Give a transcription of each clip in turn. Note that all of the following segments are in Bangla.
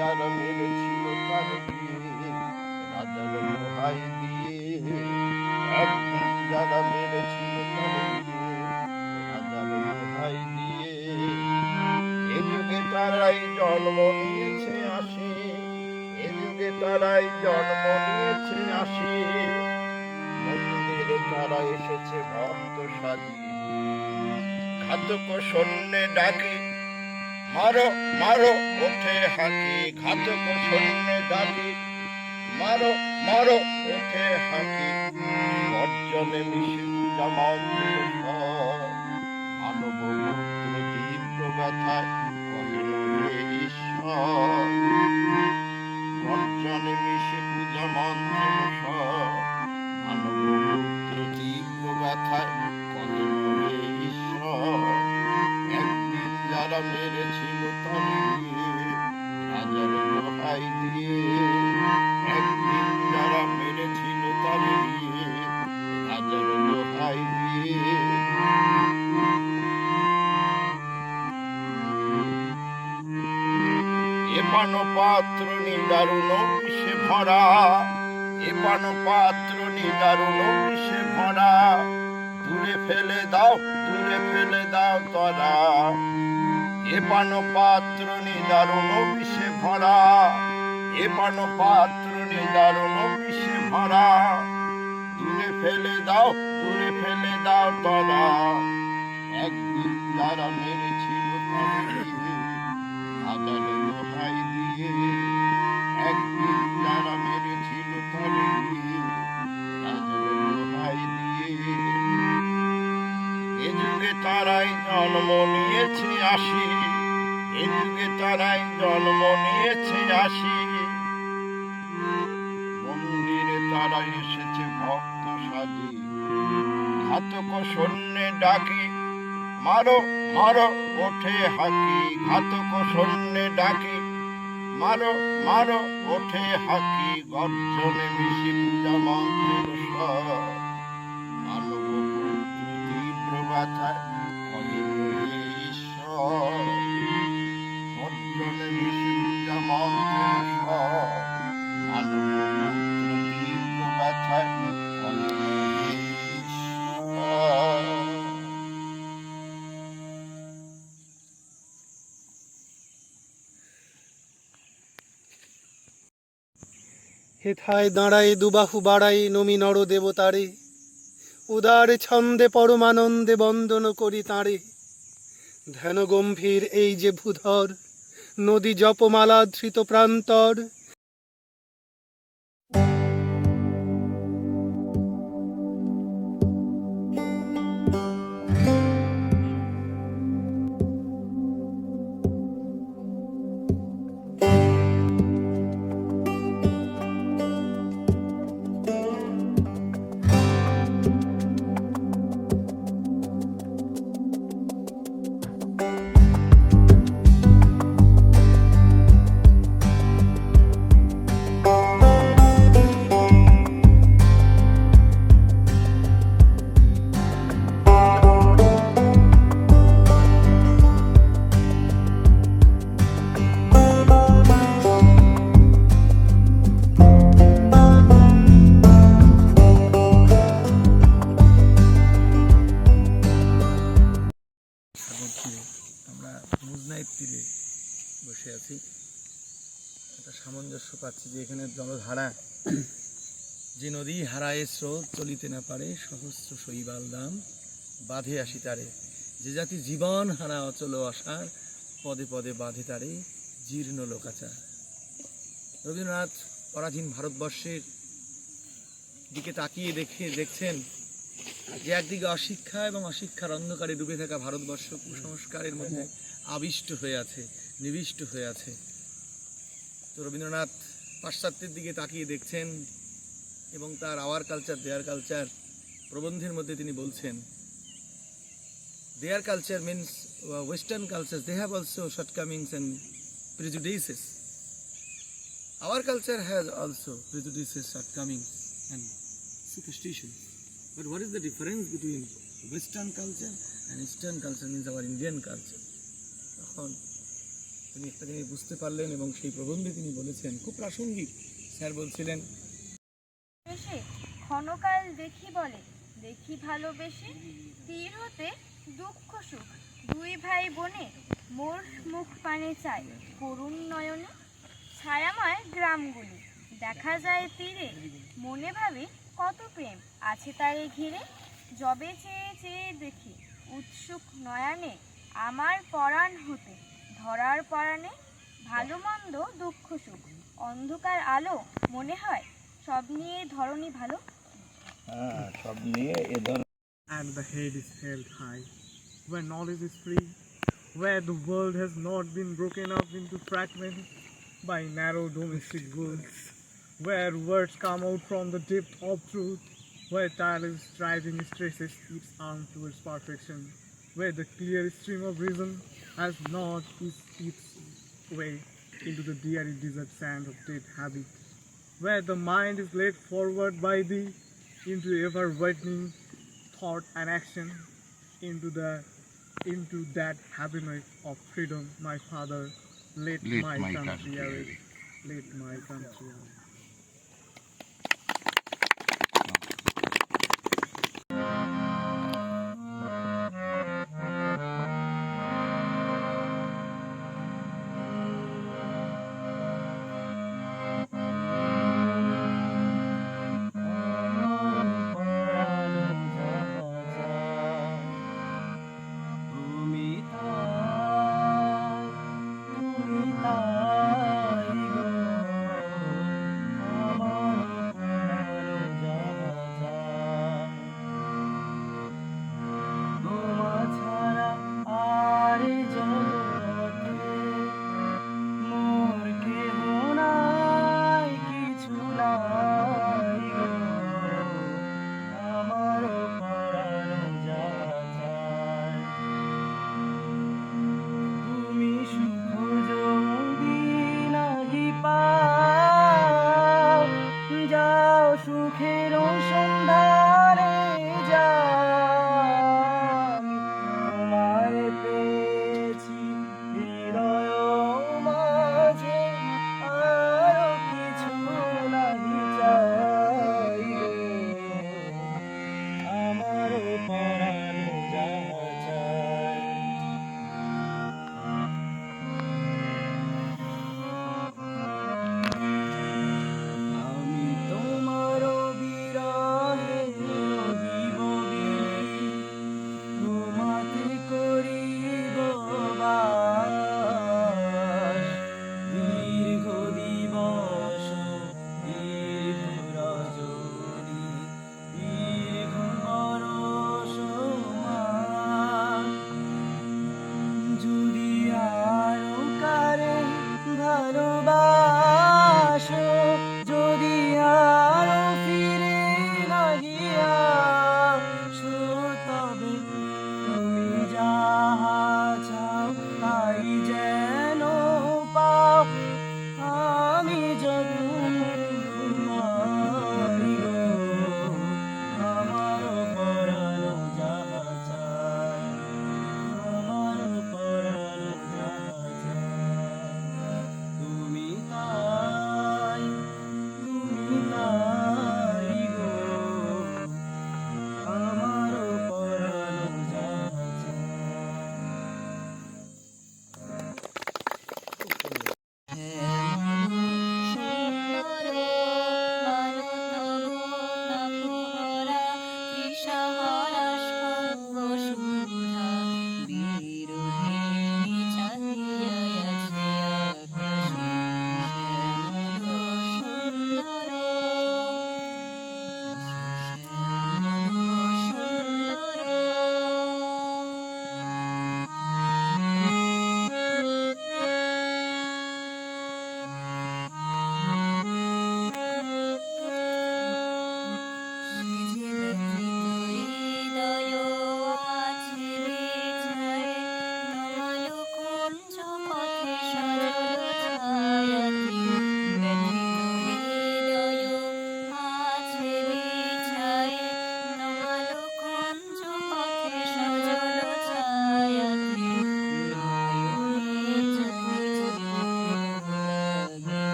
যারা মেরেছিল তার রাজার দোহাই দিয়ে। যারা মেরেছিল রাজার দোহাই দিয়ে। এ যুগে তারাই জন্ম নিয়েছে আসি এ যুগে তারাই জন্ম নিয়েছে আসি। মন্দিরে তারা এসেছে ভক্ত সাজিয়ে। ঘাতক সৈন্যে ডাকে মারো মারো ওঠে হাঁকি ঘাতক সৈন্যে ডাকে মারো মারো ওঠে হাঁকি গর্জনে মিশে স্বর মানব তীব্র ব্যথায় ঈশ্বর। গর্জনে মিশে পূজা মন্ত্রের পাত্র নিদারুণ বিষে ভরা। এপান পাত্র নিদারুণ বিষে ভরা। দূরে ফেলে দাও, দূরে ফেলে দাও তরা। এপান পাত্র নিদারুণ বিষে ভরা। এপান পাত্র নিদারুণ বিষে ভরা। দূরে ফেলে দাও, দূরে ফেলে দাও তরা। একদিন যারা মেরেছিল দোহাই একদিন যারা মেরেছিল যুগে তারাই জন্ম নিয়েছে আসি এ তারাই জন্ম নিয়েছে আসি মন্দিরে তারা এসেছে ভক্ত সাজি। ঘাতক সৈন্যে ডাকি, মারো মারো, ওঠে হাকি। ঘাতক সৈন্যে ডাকি মারো মারো ওঠে হাকি গর্জনে মিশি পূজা মন্ত্রের স্বর। মানব তীব্র হেথায় দাঁড়ায় দুবাহু বাড়াই নমি নর দেবতারে। উদার ছন্দে পরমানন্দে বন্দন করি তাঁরে। ধ্যান গম্ভীর এই যে ভূধর, নদী জপমালা ধৃত প্রান্তর জলধারা। যে নদী হারায় স্রোত চলিতে না পারে, সহস্র শৈবাল দাম বাঁধে আসি তারে। যে জাতি জীবন হারা অচল আশার পদে পদে বাঁধে তারে জীর্ণ লোকাচার। রবীন্দ্রনাথ পরাধীন ভারতবর্ষের দিকে তাকিয়ে দেখে, দেখছেন যে একদিকে অশিক্ষা এবং অশিক্ষার অন্ধকারে ডুবে থাকা ভারতবর্ষ কুসংস্কারের মধ্যে আবিষ্ট হয়ে আছে, নিবিষ্ট হয়ে আছে। তো রবীন্দ্রনাথ পাশ্চাত্যের দিকে তাকিয়ে দেখছেন এবং তার আওয়ার কালচার, দেয়ার কালচার প্রবন্ধের মধ্যে তিনি বলছেন their culture means western culture they have also shortcomings and prejudices our culture has also prejudices shortcomings and superstitions. But what is the difference between Western culture and Eastern culture means our Indian culture? তিনি একটা জিনিস বুঝতে পারলেন এবং সেই প্রবন্ধে তিনি বলেছেন, খুব প্রাসঙ্গিক। স্যার বলছিলেন ক্ষণকাল দেখি বলে, দেখি ভালোবেসে তীর হতে দুঃখ সুখ। দুই ভাই বোনে মোর মুখ পানে চায় করুণ নয়নে ছায়াময় গ্রামগুলি। দেখা যায় তীরে, মনে ভাবে কত প্রেম। আছে তারে ঘিরে, যবে চেয়ে চেয়ে দেখি, উৎসুক নয়নে আমার পরাণ হতে। ধরার পরাণে ভালো মন্দ দুঃখ সুখ অন্ধকার আলো মনে হয় সব নিয়ে ধরনী ভালো হ্যাঁ সব নিয়ে এ and the head is held high, where knowledge is free, where the world has not been broken up into fragments by narrow domestic wounds, where words come out from the depth of truth, where tireless striving stresses its arm towards perfection, where the clear stream of reason has not its, its way into the dreary desert sand of dead habit, where the mind is led forward by thee into ever widening thought and action into the into that happiness of freedom my father let, Let my, my country country let my country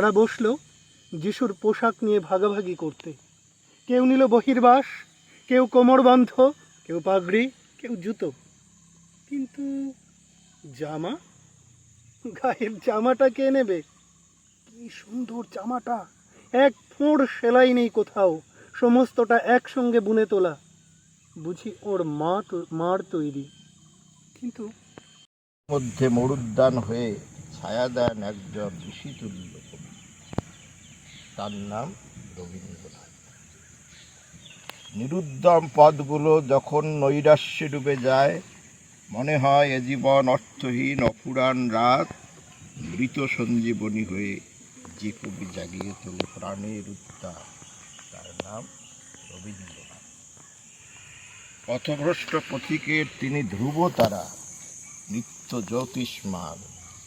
তারা বসল যিশুর পোশাক নিয়ে ভাগাভাগি করতে। কেউ নিল বহির্বাস, কেউ কোমরবন্ধ কেউ পাগড়ি, কেউ জুতো। কিন্তু জামা? গায়ের জামাটা কে নেবে? কি সুন্দর জামাটা! এক ফোঁড় সেলাই নেই কোথাও, সমস্তটা একসঙ্গে বুনে তোলা। বুঝি ওর মা মার তৈরি। কিন্তু মধ্যে মরুদ্যান হয়ে ছায়া দেন একজন ঋষিতুল্য। কবি তার নাম রবীন্দ্রনাথ। নিরুদ্যম পদগুলো যখন নৈরাশ্যে ডুবে যায়, মনে হয় এ জীবন অর্থহীন, অপুরাণ রাত। মৃত সঞ্জীবনী হয়ে যে কবি জাগিয়ে তোলে প্রাণের উত্তাপ তার নাম রবীন্দ্রনাথ। পথভ্রষ্ট পথিকের তিনি ধ্রুব তারা, নিত্য জ্যোতিষ্মান।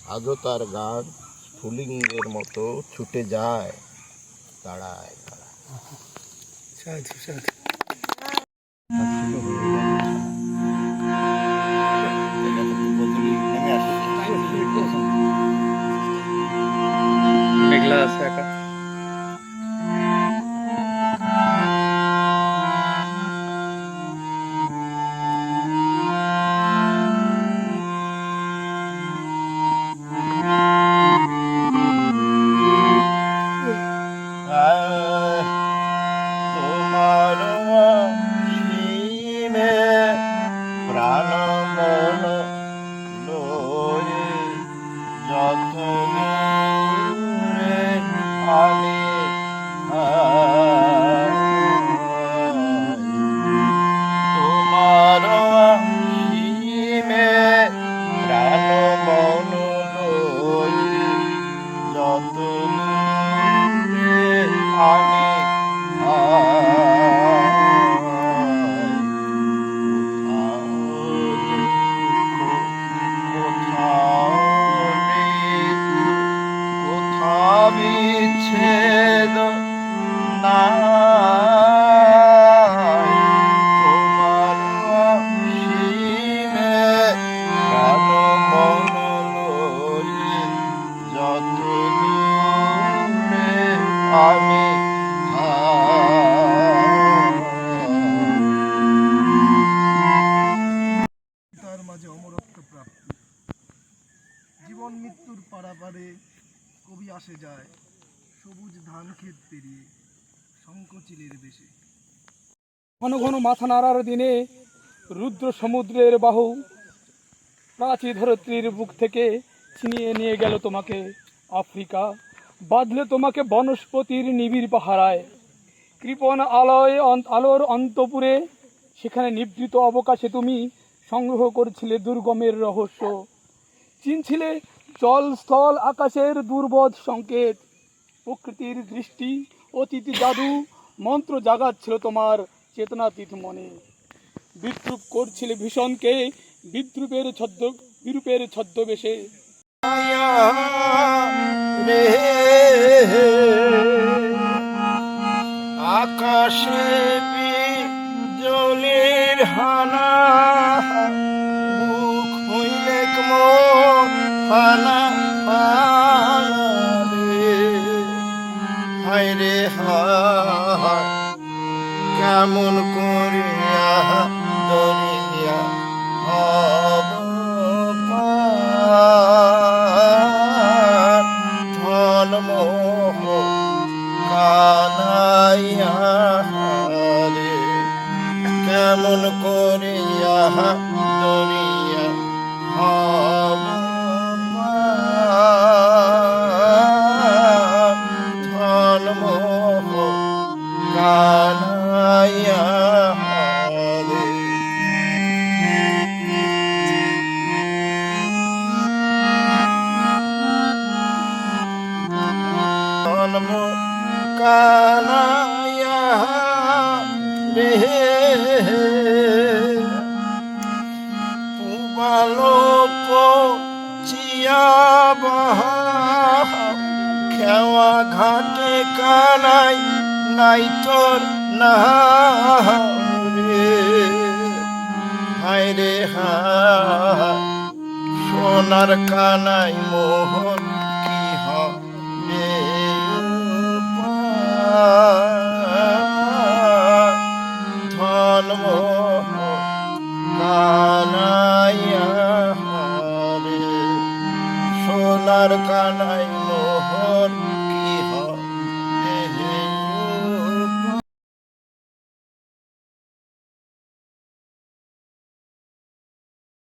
আজও তার গান স্ফুলিঙ্গের মতো ছুটে যায়। দাঁড়ায় দাঁড়ায় সাধু Me. সবুজ ধান পেরিয়ে শঙ্কচিলের ঘন ঘন মাথা নাড়ার দিনে রুদ্র সমুদ্রের বাহু প্রাচী ধরিত্রীর বুক থেকে ছিনিয়ে নিয়ে গেল তোমাকে আফ্রিকা, বাঁধলে তোমাকে বনস্পতির নিবিড় পাহারায়। কৃপণ আলয় আলোর অন্তপুরে সেখানে নিভৃত অবকাশে তুমি সংগ্রহ করছিলে দুর্গমের রহস্য। চিনছিলে জল স্থল আকাশের দুর্বোধ সংকেত। প্রকৃতির দৃষ্টি অতিথি জাদু, মন্ত্র জাগাচ্ছিল তোমার চেতনাতীত মনে। বিদ্রুপ করছিলে ভীষণকে, বিদ্রুপের ছদ্ম, বিরূপের ছদ্মবেশে। আকাশে জলের হানা। হায় রে হায় কেমন করিয়া রে হায় কানাই মোহন কি হে ধন কানাইয়া সোনার কানাই